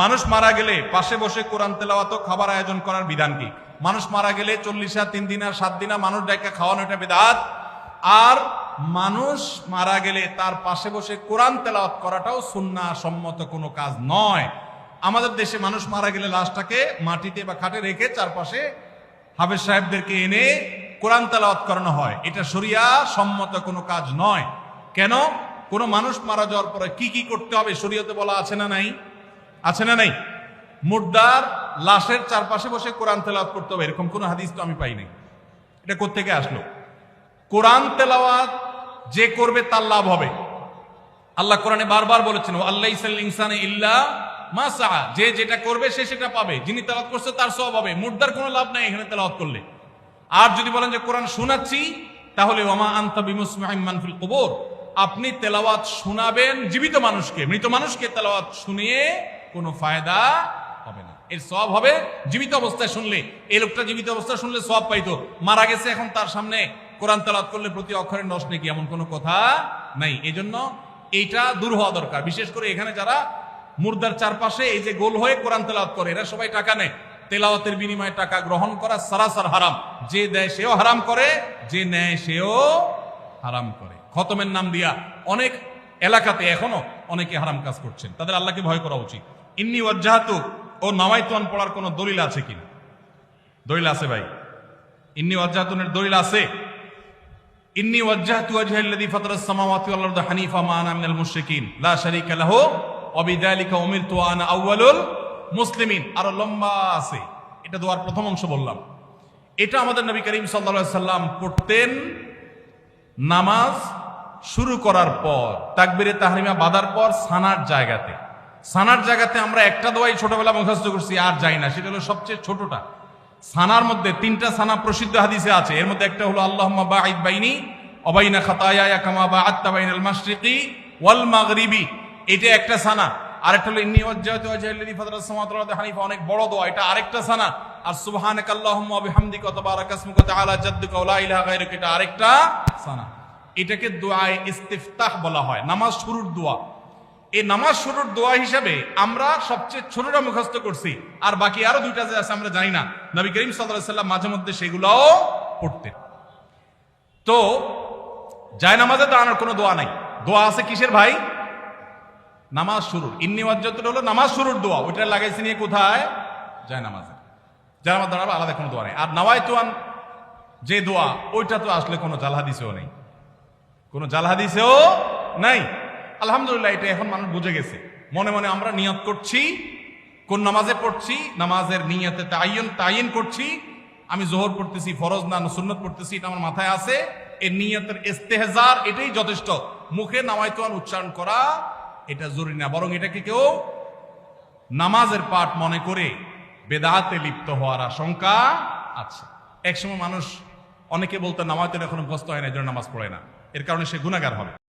মানুষ মারা গেলে পাশে বসে কোরআন তেলাওয়াত খাবার আয়োজন করার বিধান কি? মানুষ মারা গেলে চল্লিশা, তিন দিন আর সাত দিনা মানুষ ডাইকা খাওয়ানো এটা বিধাত আর মানুষ মারা গেলে তার পাশে বসে কোরআন তেলাওয়াত করাটাও সুন্না সম্মত কোনো কাজ নয়। আমাদের দেশে মানুষ মারা গেলে লাশটাকে মাটিতে বা খাটে রেখে চারপাশে হাফেজ সাহেবদেরকে এনে কোরআন তেলাওয়াত করানো হয়। এটা শরিয়া সম্মত কোনো কাজ নয়। কেন? কোনো মানুষ মারা যাওয়ার পরে কি কি করতে হবে? শরীয়তে বলা আছে না নাই? আছে না নাই? মুর্দার লাশের চারপাশে বসে কোরআন তেলাওয়াত করতে হবে, এরকম কোনো হাদিস তো আমি পাই নাই। এটা কোত্থেকে আসলো? কোরআন তেলাওয়াত যে করবে তার লাভ হবে। আল্লাহ কোরআনে বারবার বলেছেন আল্লাহ ইনসানে ইল্লা মা সাহা যে যেটা করবে সে সেটা পাবে। যিনি তেলাওয়াত করছে তার সব হবে। মুর্দার কোনো লাভ নাই এখানে তেলাওয়াত করলে। আর যদি বলেন যে, কোরআন শোনাচ্ছি, তাহলে ওমা আন্তা বিমুসমাইমান ফিল কবর? আপনি তেলাওয়াত শোনাবেন জীবিত মানুষকে, মৃত মানুষকে তেলাওয়াত শুনিয়ে কোনো ফায়দা হবে না। এর সব হবে জীবিত অবস্থায় শুনলে। এই লোকটা জীবিত অবস্থায় শুনলে সব পাইতো। মারা গেছে এখন তার সামনে কোরআন তেলাওয়াত করলে প্রতি অক্ষরে নষ্ট নাকি এমন কোনো কথা নাই। এই জন্য এইটা দূর হওয়া দরকার। বিশেষ করে এখানে যারা মুর্দার চারপাশে এই যে গোল হয়ে কোরআন তেলাওয়াত করে, এরা সবাই টাকা নেয়। তেলাওয়াতের বিনিময়ে টাকা গ্রহণ করা সারাসার হারাম। যে দেয় সেও হারাম করে, যে নেয় সেও হারাম করে। খতমের নাম দিয়া অনেক এলাকাতে এখনও অনেকে হারাম কাজ করছেন। তাদের আল্লাহকে ভয় করা উচিত। ইন্নি ওয়াজ্জাহাতু, ও নামাইতুয়ান পড়ার কোনো দলিল আছে কিনা? দলিল আছে ভাই। ইন্নি ওয়াজ্জাহাতুনের দলিল আছে। ইন্নি ওয়াজ্জাহতু ওয়াজহাল্লাযী ফাতারাস সামাওয়াতি ওয়াল আরদা হানিফা মা আনা মিনাল মুশরিকিন। লা শারীকা লাহু ওয়া বিযালিকা উমিরতু আনা আউয়ালুল মুসলিমিন। আরও লম্বা আছে। এটা দোয়ার প্রথম অংশ বললাম। এটা আমাদের নবী করিম আলাইহি সাল্লাম পড়তেন নামাজ শুরু করার পর, তাকবিরে তাহরিমা বাঁধার পর, সানার জায়গাতে। সানার জায়গাতে আমরা একটা দোয়াই ছোটবেলা মুখস্থ করছি, আর যাই না। সেটা হলো সবচেয়ে ছোটটা। সানার মধ্যে তিনটা সানা প্রসিদ্ধ হাদিসে আছে। এর মধ্যে একটা হলো, আল্লাহুম্মা বাঈদ বাইনি অবাইনা খাতায়া ওয়াল মাগরিবি। এটা একটা সানা। আরেকটা হলো অনেক বড় দোয়া। এটা আরেকটা সানা। আর সুবহানাকাল্লাহুম্মা এটা আরেকটা সানা। এটাকে দোয়ায়ে ইস্তিফতাহ বলা হয়। নামাজ শুরুর দোয়া। এই নামাজ শুরুর দোয়া হিসাবে আমরা সবচেয়ে ছোটটা মুখস্থ করছি। আর বাকি আরও দুইটা যে আছে আমরা জানি না। নবী করিম সাল্লাম মাঝে মধ্যে সেগুলোও পড়তেন। তো যায় নামাজে দাঁড়ানোর কোনো দোয়া নাই। দোয়া আছে কিসের ভাই? নামাজ শুরুর। ইন্নি ওয়াজ্জাতুল হলো নামাজ শুরুর দোয়া। ওইটা লাগাইছি নিয়ে কোথায়? যায় নামাজে যায় নামাজ দাঁড়াবে আলাদা কোনো দোয়া নেই। আর নাওয়াই তোয়ান যে দোয়া, ওইটা তো আসলে কোনো জাল হাদিসেও নেই। কোনো জাল হাদিসেও নাই। আলহামদুলিল্লাহ, এটা এখন মানুষ বুঝে গেছে। মনে মনে আমরা নিয়ত করছি, কোন নামাজে পড়ছি, নামাজের নিয়তে তাইন তাইন করছি, আমি জোহর পড়তেছি, ফরজ না সুন্নত পড়তেছি, এটা আমার মাথায় আছে। এর নিয়তের ইস্তেহজার, এটাই যথেষ্ট। মুখে নামায়তোয়ান উচ্চারণ করা, এটা জরুরি না। বরং এটাকে কেউ নামাজের পাঠ মনে করে বেদাতে লিপ্ত হওয়ার আশঙ্কা আছে। একসময় মানুষ অনেকে বলতে, নামাজের এখনও মুখস্থ হয় না, এই নামাজ পড়ে না। এর কারণে সে গুণাগার হবে।